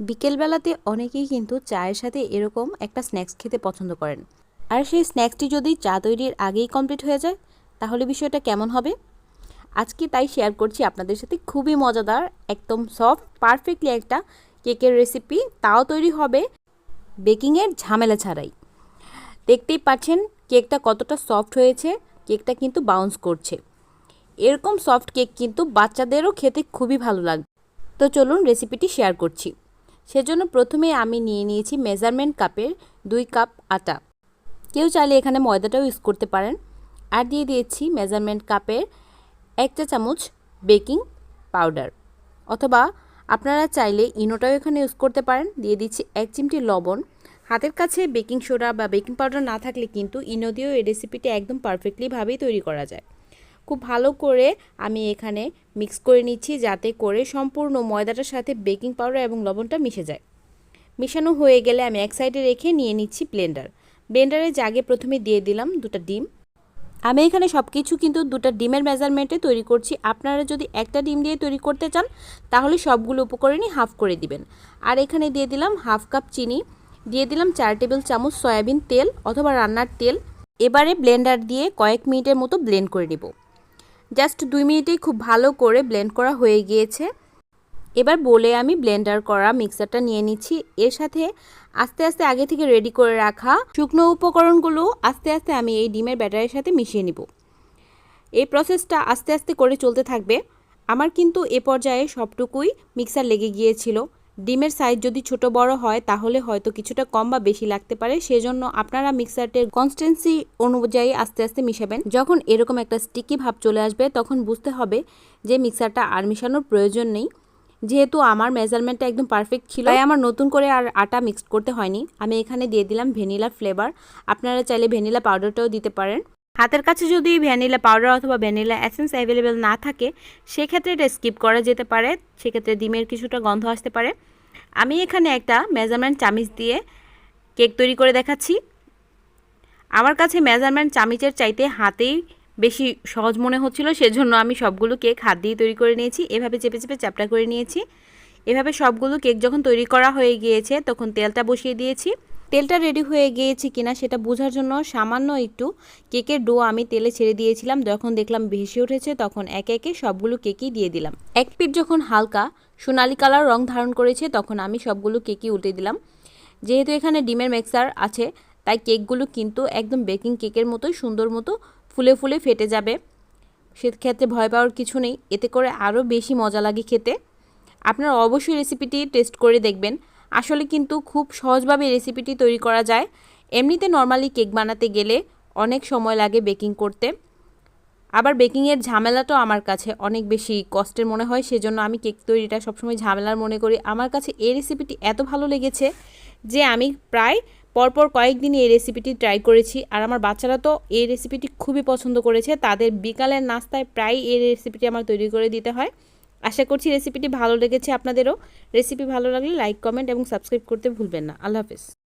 বিকেলবেলাতে অনেকেই কিন্তু চায়ের সাথে এরকম একটা স্ন্যাক্স খেতে পছন্দ করেন। আর সেই স্ন্যাক্সটি যদি চা তৈরির আগেই কমপ্লিট হয়ে যায়, তাহলে বিষয়টা কেমন হবে? আজকে তাই শেয়ার করছি আপনাদের সাথে খুবই মজাদার, একদম সফট, পারফেক্টলি একটা কেকের রেসিপি। তাও তৈরি হবে বেকিংয়ের ঝামেলা ছাড়াই। দেখতেই পাচ্ছেন কেকটা কতটা সফট হয়েছে, কেকটা কিন্তু বাউন্স করছে। এরকম সফট কেক কিন্তু বাচ্চাদেরও খেতে খুবই ভালো লাগবে তো চলুন রেসিপিটি শেয়ার করছি। সেজন্য প্রথমে আমি নিয়ে নিয়েছি মেজারমেন্ট কাপের দুই কাপ আটা। কেউ চাইলে এখানে ময়দাটাও ইউজ করতে পারেন। আর দিয়ে দিয়েছি মেজারমেন্ট কাপের এক চা চামচ বেকিং পাউডার। অথবা আপনারা চাইলে ইনোটাও এখানে ইউজ করতে পারেন। দিয়ে দিচ্ছি এক চিমটি লবণ। হাতের কাছে বেকিং সোডা বা বেকিং পাউডার না থাকলে কিন্তু ইনো দিয়েও এই রেসিপিটি একদম পারফেক্টলিভাবেই তৈরি করা যায়। খুব ভালো করে আমি এখানে মিক্স করে নিচ্ছি যাতে করে সম্পূর্ণ ময়দাটার সাথে বেকিং পাউডার এবং লবণটা মিশে যায়। মিশানো হয়ে গেলে আমি এক সাইডে রেখে নিয়ে নিচ্ছি ব্লেন্ডার ব্লেন্ডারে জাগে প্রথমে দিয়ে দিলাম দুটো ডিম। আমি এখানে সব কিছু কিন্তু দুটো ডিমের মেজারমেন্টে তৈরি করছি। আপনারা যদি একটা ডিম দিয়ে তৈরি করতে চান, তাহলে সবগুলো উপকরণই হাফ করে দিবেন। আর এখানে দিয়ে দিলাম হাফ কাপ চিনি, দিয়ে দিলাম চার টেবিল চামচ সয়াবিন তেল অথবা রান্নার তেল। এবারে ব্লেন্ডার দিয়ে কয়েক মিনিটের মতো ব্লেন্ড করে নেব। জাস্ট দুই মিনিটেই খুব ভালো করে ব্লেন্ড করা হয়ে গিয়েছে। এবার বলে আমি ব্লেন্ডার করা মিক্সারটা নিয়ে নিচ্ছি। এর সাথে আস্তে আস্তে আগে থেকে রেডি করে রাখা শুকনো উপকরণগুলো আস্তে আস্তে আমি এই ডিমের ব্যাটারের সাথে মিশিয়ে নিব। এই প্রসেসটা আস্তে আস্তে করে চলতে থাকবে। আমার কিন্তু এ পর্যায়ে সবটুকুই মিক্সার লেগে গিয়েছিল। ডিমের সাইজ যদি ছোট বড় হয়, তাহলে হয়তো কিছুটা কম বা বেশি লাগতে পারে। সেজন্য আপনারা মিক্সারটের কনস্টেন্সি অনুযায়ী আস্তে আস্তে মিশাবেন। যখন এরকম একটা স্টিকি ভাব চলে আসবে, তখন বুঝতে হবে যে মিক্সারটা আর মিশানোর প্রয়োজন নেই। যেহেতু আমার মেজারমেন্টটা একদম পারফেক্ট ছিল, তাই আমার নতুন করে আর আটা মিক্সড করতে হয়নি। আমি এখানে দিয়ে দিলাম ভ্যানিলা ফ্লেভার আপনারা চাইলে ভ্যানিলা পাউডারটাও দিতে পারেন। হাতের কাছে যদি ভ্যানিলা পাউডার অথবা ভ্যানিলা এসেন্স অ্যাভেলেবেল না থাকে, সেক্ষেত্রে এটা স্কিপ করা যেতে পারে। সেক্ষেত্রে ডিমের কিছুটা গন্ধ আসতে পারে। আমি এখানে একটা মেজারমেন্ট চামিচ দিয়ে কেক তৈরি করে দেখাচ্ছি। আমার কাছে মেজারমেন্ট চামিচের চাইতে হাতেই বেশি সহজ মনে হচ্ছিল, সেজন্য আমি সবগুলো কেক হাত দিয়ে তৈরি করে নিয়েছি। এভাবে চেপে চেপে চ্যাপটা করে নিয়েছি। এভাবে সবগুলো কেক যখন তৈরি করা হয়ে গিয়েছে, তখন তেলটা বসিয়ে দিয়েছি। তেলটা রেডি হয়ে গিয়েছে কিনা সেটা বোঝার জন্য সামান্য একটু কেকের ডো আমি তেলে ছেড়ে দিয়েছিলাম। যখন দেখলাম ভেসে উঠেছে, তখন একে একে সবগুলো কেকই দিয়ে দিলাম। এক পিঠ যখন হালকা সোনালি কালার রং ধারণ করেছে, তখন আমি সবগুলো কেকই উল্টে দিলাম। যেহেতু এখানে ডিমের মিক্সার আছে, তাই কেকগুলো কিন্তু একদম বেকিং কেকের মতোই সুন্দর মতো ফুলে ফুলে ফেটে যাবে। সেক্ষেত্রে ভয় পাওয়ার কিছু নেই। এতে করে আরও বেশি মজা লাগে খেতে। আপনারা অবশ্যই রেসিপিটি টেস্ট করে দেখবেন। আসলে কিন্তু খুব সহজভাবে রেসিপিটি তৈরি করা যায়। এমনিতে নর্মালি কেক বানাতে গেলে অনেক সময় লাগে বেকিং করতে। আবার বেকিংয়ের ঝামেলাটাও আমার কাছে অনেক বেশি কষ্টের মনে হয়, সেজন্য আমি কেক তৈরিটা সবসময় ঝামেলার মনে করি। আমার কাছে এই রেসিপিটি এত ভালো লেগেছে যে আমি প্রায় পরপর কয়েকদিনই এই রেসিপিটি ট্রাই করেছি। আর আমার বাচ্চারা তো এই রেসিপিটি খুবই পছন্দ করেছে, তাদের বিকালের নাস্তায় প্রায় এই রেসিপিটি আমার তৈরি করে দিতে হয়। আশা করছি রেসিপিটি ভালো লেগেছে আপনাদেরও। রেসিপি ভালো লাগলে লাইক কমেন্ট এবং সাবস্ক্রাইব করতে ভুলবেন না। আল্লাহ হাফেজ।